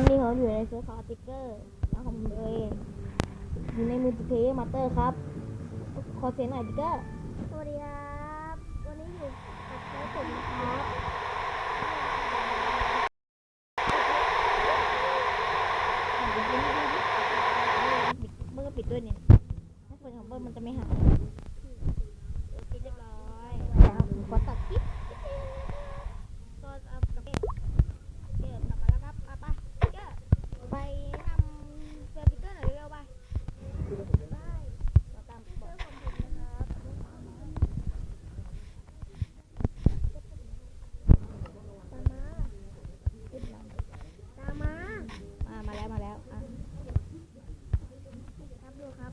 อนนี้เขาอยู่ในเซิร์ฟคาร์ติกเกอร์แล้วผมเองอยู่ในมือถือเพย์มาสเตอร์ครับ ขอเสียงหน่อยติ๊กเกอร์สวัสดีครับ วันนี้อยู่กับเจ้าผมนะครับเมื่อปิดด้วยเนี่ยถ้าเปิดของเบิ้ลมันจะไม่หายปิดเรียบร้อยแล้วขอตัดคลิป ก็เอากับเกมเกมกลับมาแล้วครับเอาไปเกมไปทำเซอร์ฟิเกอร์หน่อยเร็วๆไปได้เราตามเพื่อนของผมนะครับตามมาตามมา มามาแล้วมาแล้วอะ ครับดูครับ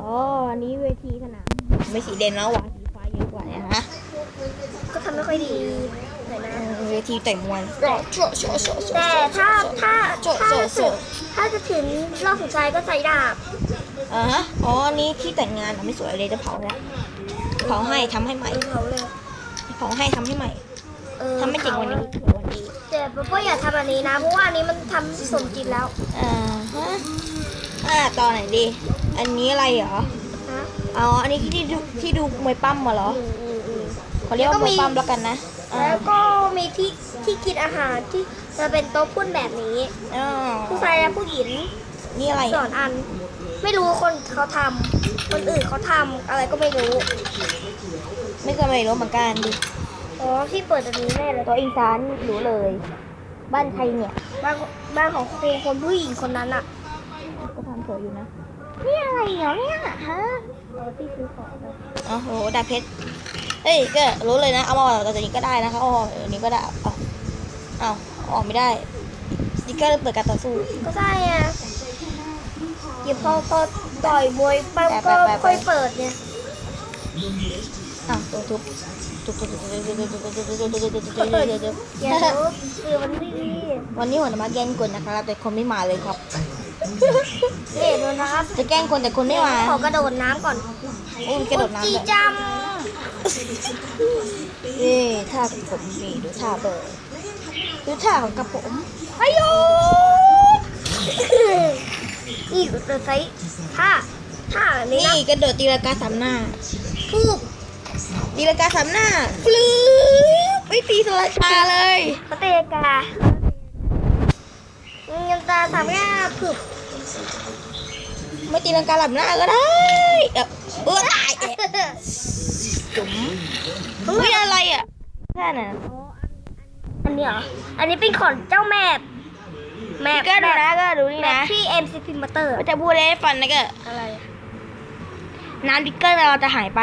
อ๋ออันนี้เว ทีสนามไม่สีแดงแล้วว่ะสีฟ้าเยอะกว่าเนี่ยฮะก็ทำไม่ค่อยดีหน่อยนะเวทีแต่งมวยแต่ถ้าถ้าถ้าถึงถ้าจะถึงรอบสุดท้ายก็ใช้ดาบอ่าฮะอ๋ออันนี้ที่แต่งงานอะไม่สวยเลยจะเผาแล้วเผาให้ทำให้ใหม่เออเผาเลยเผาให้ทำให้ใหม่เออทำไม่เจ๋งกวันนี้ผาสวยกวันนี้แต่ป๊าป้าอย่าทำอันนี้นะเพราะว่าอันนี้มันทำสมจริงแล้วอ่าฮะอ่าตอนไหนดี อันนี้อะไรเหรอฮะ อ๋อ อันนี้ที่ดูที่ดูมวยปั้มมาเหรออืมอืมอืมเขาเรียกว่ามวยปั้มแล้วกันนะอ่าแล้วก็มีที่ที่กินอาหารที่จะเป็นโต๊ะพุ่นแบบนี้อ๋อผู้ชายและผู้หญิงนี่อะไรสอนอัน ไม่รู้คนเขาทำคนอื่นเขาทำอะไรก็ไม่รู้ไม่เคยไม่รู้เหมือนกันดิอ๋อที่เปิดอันนี้แน่เลยตัวอีสานรู้เลย บ้านใครเนี่ย บ้านบ้านของครูคนผู้หญิงคนนั้นอะก็ทำสวยอยู่นะ นี่อะไรเหรอเนี่ยฮะอ๋อที่ซื้อของอ๋อโหดาเพชรเอ้ยก็รู้เลยนะเอามาต่อจากนี้ก็ได้นะคะอาอเดี๋ยวนี้ก็ได้เอาเอาอออกไม่ได้สติ๊กเกอร์เปิดการต่อสู้ก็ใช่อะเดี๋ยวพอพอต่อยมวยปั๊บไปก็ค่อยเปิดเนี่ยอะตัวทุบทุบทุบทุบทุบทุบทุบทุบทุบทุบทุบทุบทุบทุบทุบอย่ารู้คือมันไม่ดีวันนี้หัวหน้ามาแกล้งคนนะครับแต่คนไม่มาเลยครับ เห็นแล้วนะครับจะแกล้งคนแต่คนไม่มาขอกระโดดน้ำก่อนโอ้ยกระโดดน้ำจีเลยจเอ้ท่าของผมนี่ดูท่าเบอร์ดูท่าของกระผมอายุำนี่เราใช้ท่าท่าอันนี้นี่นะกระโดดตีลังกาสามหน้าทูบตีลังกาสามหน้าปลื้บไม่ตีสลัดมาเลยพระเตกาเงินตา สามแง่ผึบไม่ตีลังกาหลับหน้าก็ได้เอ้าเออตายเอ๊ะจุ๋มเฮ้ยอะไรอะแค่นั้นอันนี้เหรอ อันนี้เป็นของเจ้าแม่แม่ก็ดูนะก็ดูนี่แม่นะที่เอ็มซีพิมเตอร์ก็จะพูดให้ฟันนะก็อะไรน้ำดิกเกอร์เราจะหายไป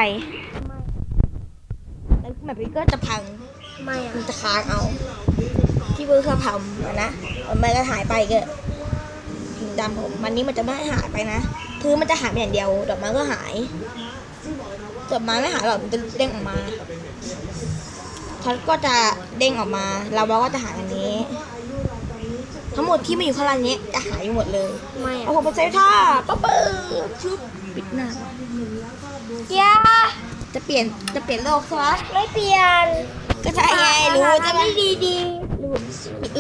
แล้วแบบดิกเกอร์จะพังไม่อะมันจะค้างเอา ที่เบอร์เขาทำอะนะมันจะหายไปก็ถึง ดำผมมันนี้มันจะไม่หายไปนะ คือมันจะหายไปอย่างเดียวดอกไม้ก็หายดอกไม้ไม่หายหรอกมันจะเด้งออกมาเขาก็จะเด้งออกมา เราเราก็จะหายอันนี้ ทั้งหมดที่มาอยู่ข้างล่างนี้จะหายหมดเลยไม่เอาอะผมไปใช้ท่าปั๊บปึ๊บชุบปิดหน้าอยาจะเปลี่ยนจะเปลี่ยนโลกใช่ไหมไม่เปลี่ยน ก็ใช่ไงรู้ใช่ไหมอันนี้ดีดีรู้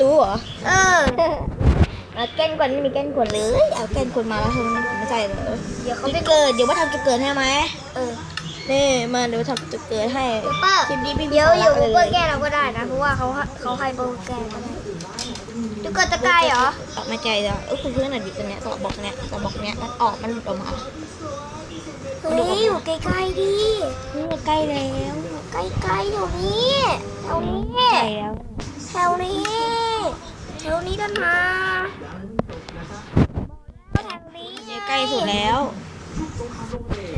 รู้เหรอเออ เอาแกล้งกวนไม่มีแกล้งกวนเลย เอาแกล้งกวนมาแล้วเธอไม่ใช่เหรอเดี๋ยวเขาเขาไปจะเกิด เดี๋ยวว่าทำจะเกิดให้ไหมเออนี่มาเดี๋ยวทำจะเกิดให้ซูเปอร์คลิปนี้ไม่มีเดี๋ยวสาอยู่ระซูเลเปอยร์แก้เราก็ได้นะ เพราะว่าเขาเขาให้เบอร์แก้ก็ได้ดูเกิดจะไกลเหรอออกมาใจแล้วเออคุณเพื่อนหน่อยดิตัวเนี้ยสลับบอกเนี้ยสลับบอกเนี้ยมันออกมันหลุดออกมาเฮ้ยอยู่ใกล้ๆดินี่ใกล้แล้ว ใกล้ๆอยู่นี่แถวนี้ใกล้แล้วแถวนี้แถวนี้กันมาแถวนี้เนี่ยใกล้สุดแล้ว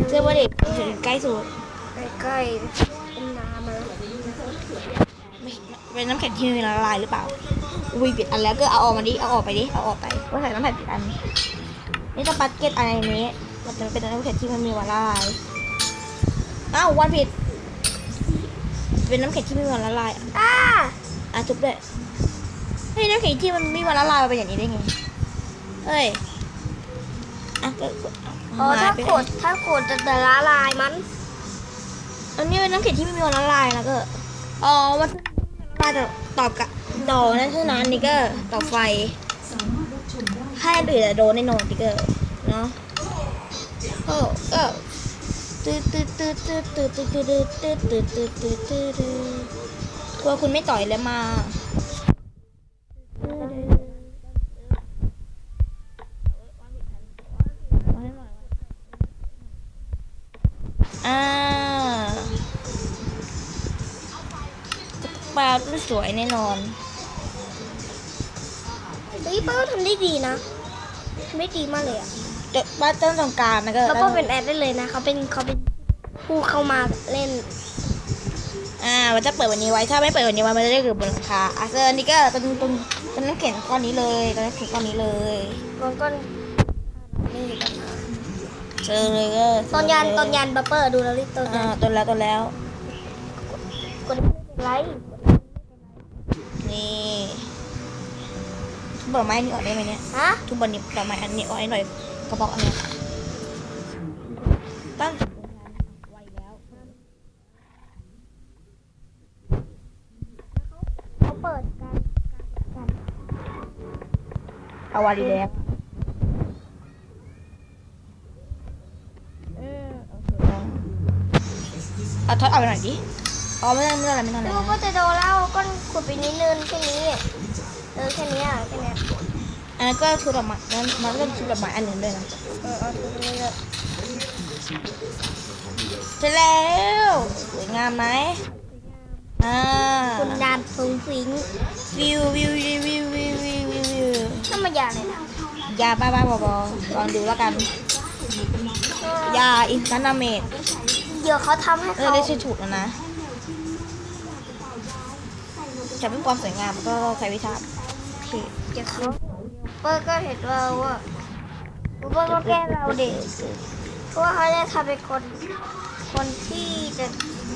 เชื่อว่าเด็กถึงใกล้สุดใกล้ๆเป็นน้ำมาแล้วไม่เป็นน้ำแข็งที่มีละลายหรือเปล่าอุ้ยปิดอันแล้วก็เอาออกมาดิ เอาออกไปดิ เอาออกไปว่าใส่น้ำแข็งปิดอัน นี่จะปัดเก็ตอะไรนี้มันจะเป็นน้ำแข็งที่มันมีวันละลายอ้าววันผิด เป็นน้ำแข็งที่มีวันละลาย อะอ่าอะทุบด้วยเฮ้ยน้ำแข็งที่มันมีวันละลายมันเป็นอย่างนี้ได้ไง เฮ้ยอะก็กดอ๋อหยถ้าไปขดถ้าขดจะแต่ละลายมัน อันนี้เป็นน้ำแข็งที่ไม่มีวันละลายนะก็ อ๋อมันละลายต่อต่อกับต่อนั่นเท่านั้นนี่ก็ต่อไฟถ้าอันอื่นจะโดนแน่นอนติ๊กเกอร์เนาะโอ้เออตืดตืดตืดตืดตืดตืดตืดตืดตืดตืดตืดตืดตืดกลัวคุณไม่ต่อยแล้วมา สวยแน่นอนเฮ้ยป้าก็ทำได้ดีนะทำได้ดีมากเลยอะเดี๋ยวปลาเต้นตรงกลางนะก็แล้วก็เป็นแอดได้เลยนะเขาเป็นเขาเป็นผู้เข้ามาเล่น อ่ามันจะเปิดวันนี้ไว้ถ้าไม่เปิดวันนี้ไว้มันจะได้เกิดบนหลังคาอะเซอร์นี่ก็ตรงตรงตรงน้ำแข็งก้อนนี้เลยตรงน้ำแข็งก้อนนี้เลยมันก็นี่กันนะเจอเลยก็ตอนยันตอนยันบัปเปอร์ดูแล้วรีบตอนยัอ่านต้นแล้วต้นแล้วกดไม่เป็นไร นี่ทุ บดอกไม้นี่ออกได้ไหมเนี่ยฮะทุบบอลนี้ดอกไม้อันนี้ออกให้หน่อยกระบอกอันเนี้ยตั้งไวแล้วเขาเปิดการการเอาวาดีแดงเออโอเคเอาทอดเอาไปหน่อยดิ อ๋อไม่ต้องไม่ต้องอะไรไม่ต้องอะไรดูว่าจะโดนแล้วก็ขุดไปนิดนึงแค่นี้เเออแค่นี้อะแค่นี้อันนั้นก็ชุดดอกไม้นั้นมันก็ชุดดอกไม้อันหนึ่งด้วยนะเออเอาชุดนี้เลยเสร็จแล้วสวยงามไหมอ่าคุณดามฟงฟิ้งวิววิววิววิววิววิววิวน้ำมัยาเลยนะยาบ้าบ้าบอบอลองดูแล้วกัน ยาอินทนาเมดเดี๋ยวเขาทำให้เขาได้ชุดอถูกแล้วนะจะเป็นความสวยงามก็ใช้วิชา โอเคเดี๋ยวเขาเปิ้ลก็เห็นว่าว่าเปิ้ลก็แกล้งเราเด็กเพราะว่าเขาจะทำเป็นคนคนที่จะ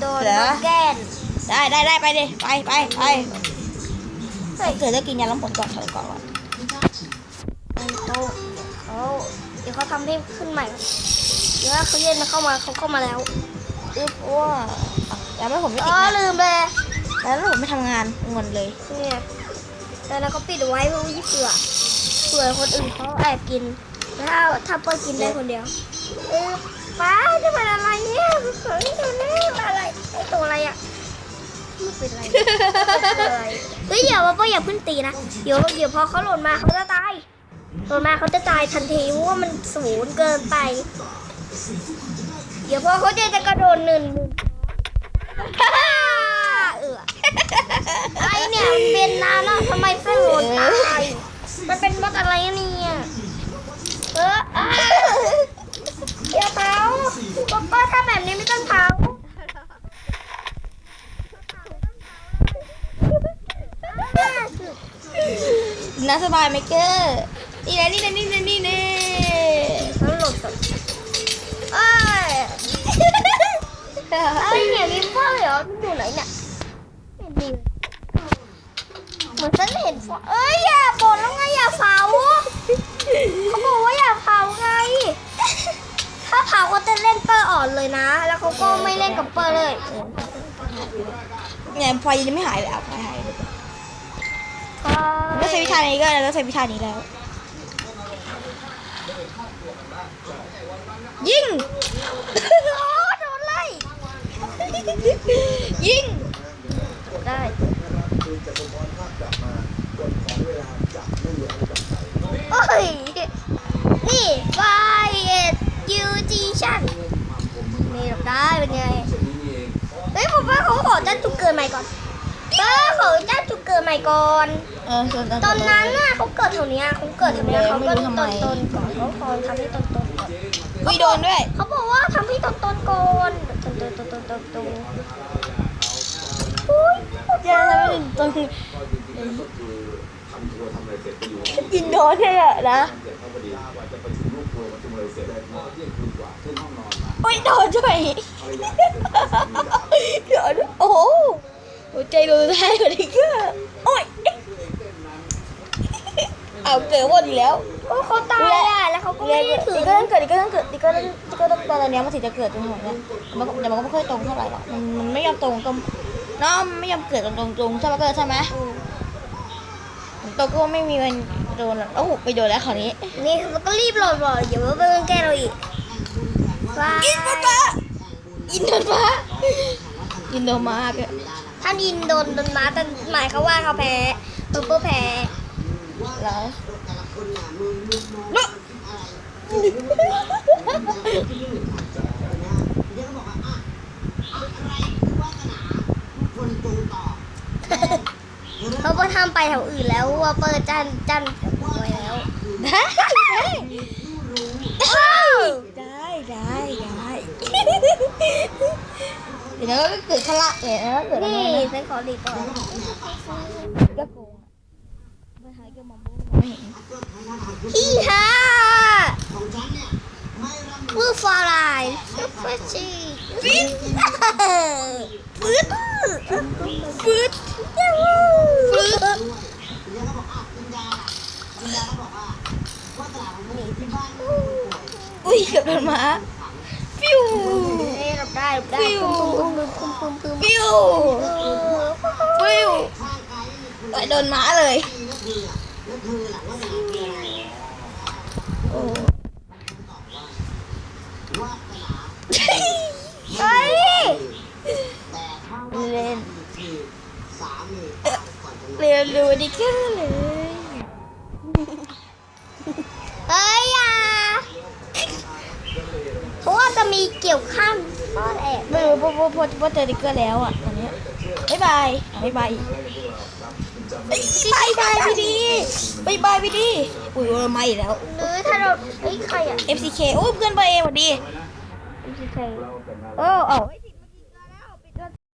โดนเราแกล้งได้ได้ได้ไปดิไปไปไปเฮ้ยเกิดจะกินยาล้างผลก่อนถอยก่อนว่ะเขาเขาเดี๋ยวเขาทำให้ขึ้นใหม่เดี๋ยวเขาเย็นเข้ามาเขาเข้ามาแล้วอึ๊บว่าแล้วไม่ผมไม่อ๋ติอดนะลืมเลยแล้วผมไม่ทำงานงอนเลยเนี่ย แต่เราก็ปิดไว้เพราะว่ายี่เผื่อเผื่อคนอื่นเขาแอบกิน ถ้าถ้าเปิ้ลกินได้คนเดียว เออป้าจะเป็นอะไรเนี่ยเฮ้ยตัวนี้อะไรไอตัวอะไรอะไม่เป็นไรไม่เป็นไรเฮ้ยเดี๋ยวว่าเปิ้ลอย่าพิ่งตีนะ เดี๋ยวเดี๋ยวพอเขาหล่นมาเขาจะตาย หล่นมาเขาจะตายทันทีเพราะว่ามันสูงเกินไป เดี๋ยวพอเขาจะจะกระโดดหนึ่งหนึ่ง เออไอเนี่ยมันเป็นนานแล้วทำไมเส้นหล่นตายมันเป็นมดอะไรเนี่ยเอออะอย่าเผาป๊าป้าถ้าแบบนี้ไม่ต้องเผาน่าสบายไหมเกอร์นี่นะนี่นะนี่นะนี่นะเขาหลบก่อนเอ้ยไอ้เนี่ยมีฟ้าเหรอมันอยู่ไหนเนี่ยไม่ดีเลยเห มือนฉันเห็นฟ้าเอ้ยอย่าบอกแล้วไงอย่าเผาเขาบอกว่าอย่าเผาไง ถ้าเผาเขาจะเล่นเปอร์อ่อนเลยนะ แล้วเขาก็ไม่เล่นกับเปอร์เลยเนี่ยไฟยังไม่หายเลยอะไฟหายเลยก็ใช้วิชานี้ก็แล้วใช้วิชานี้แล้ว ยิงโอ้โดนไล่ยิง มัยก่อนอตอนนั้นน่ะเขาเกิดแถวเนี้ยเขาเกิดแถวเนี้ยเขาก็ต้นต้นก่อนเขาขอทำให้ต้นต้นก่อนวิโดนด้วย เขาบอกว่าทำให้ต้นต้นก่อนต้นต้นต้นต้นต้นต้นอุ้ยเจอแล้วมันตรงกินโดนเนี่ยนะอุ้ยโดนด้วยโดนโอ้โห ใจโดนแทงกว่านี้ก็โอ้ยเอาเกิดวนอีกแล้วโอ้เขาตายอะแล้วเขาก็ไม่ได้ถืออีกก็ต้องเกิดอีกก็ต้องเกิดอีกก็ต้องอีกก็ต้องตอนเนี้ยมันถึงจะเกิดตรงหัวเนี่ยมันก็แต่มันก็ไม่ค่อยตรงเท่าไหร่หรอกมันมันไม่ยอมตรงก็น้องไม่ยอมเกิดตรงตรงตรงใช่ไหมเกิดใช่ไหมอืมมตัวก็ไม่มีวันโดนหรอกโอ้โหไปโดนแล้วคราวนี้ นี่มันก็รีบโหลดบ่อยอย่ามาเพิ่งแก้เราอีกว้าอินโดมาอินโดมาอินโดมาก็ ถ้ายินโดนโดนมาแต่หมายเขาว่าเขาแพ้ปุ๊บปุ๊บแพ้แล้วลุกเขาก็ทำไปแถวอื่นแล้วว่าเปิดจันจันไว้แล้วได้ได้ได้ได้ เดี๋ยวก็เกิดขละเดี๋ยวก็เกิดอะไรนี่นะฉันขอดีก่อนก็โกงไม่หายก็มองไม่เห็นพี่ฮ่ามือฟาลายซุปเปอร์ชีฟิตฟืดฟืดฟืดอุ้ยเกือบโดนหมาฟิว ได้รับได้ฟิวปุ้มปุ้มปุ้มปุ้มปุ้มฟิวฟิวต่อยโดนหมาเลยโอ้เฮ้ยเล่นเรียนรู้ดีแค่เลยเฮ้ยอย่าเพราะว่าจะมีเกี่ยวข้าม ซ่อแอบไม่รู้พอพอพอพอเจอติ๊กเกอร์แล้วอะตอนเนี้ยบ๊ายบายอะบ๊ายบายเอ้ยบายบายพี่ดีบายบายพี่ดีอุ้ยมาอีกแล้ว หรือถ้าเราเอ้ยใครอะ FCK โอ้ยเพื่อนไปเองสวัสดี FCK โอ้เอา